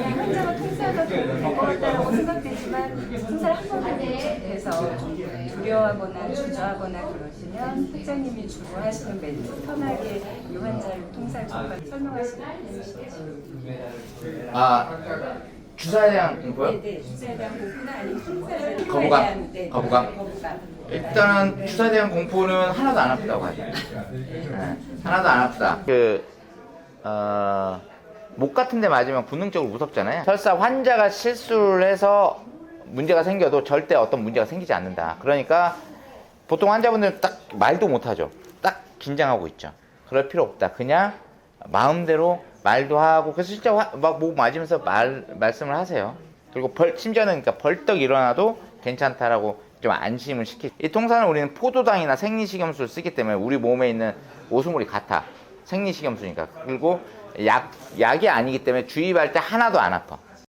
이 환자가 통사가 좀 버거웠다라고 생각되지만 통사를 한 번도 못해서 두려워하거나 주저하거나 그러시면 회장님이 주로 하시는 멘트 편하게 이 환자를 통사를 정말 설명하시는 편이시죠. 아 주사에 대한 공포요? 네네 주사에 대한 공포나 아니면 통사를 거부감? 대한 네, 거부감? 거부감. 일단은 주사에 대한 공포는 하나도 안 아프다고 하죠. 네, 하나도 안 아프다. 그, 어, 목 같은 데 맞으면 본능적으로 무섭잖아요. 설사 환자가 실수를 해서 문제가 생겨도 절대 어떤 문제가 생기지 않는다. 그러니까 보통 환자분들은 딱 말도 못하죠. 딱 긴장하고 있죠. 그럴 필요 없다. 그냥 마음대로 말도 하고 그래서 진짜 막목 맞으면서 말 말씀을 하세요. 그리고 벌 심지어는 그러니까 벌떡 일어나도 괜찮다라고 좀 안심을 시키. 이 통사는 우리는 포도당이나 생리식염수를 쓰기 때문에 우리 몸에 있는 오수물이 같아. 생리식염수니까. 그리고 약 약이 아니기 때문에 주입할 때 하나도 안 아파.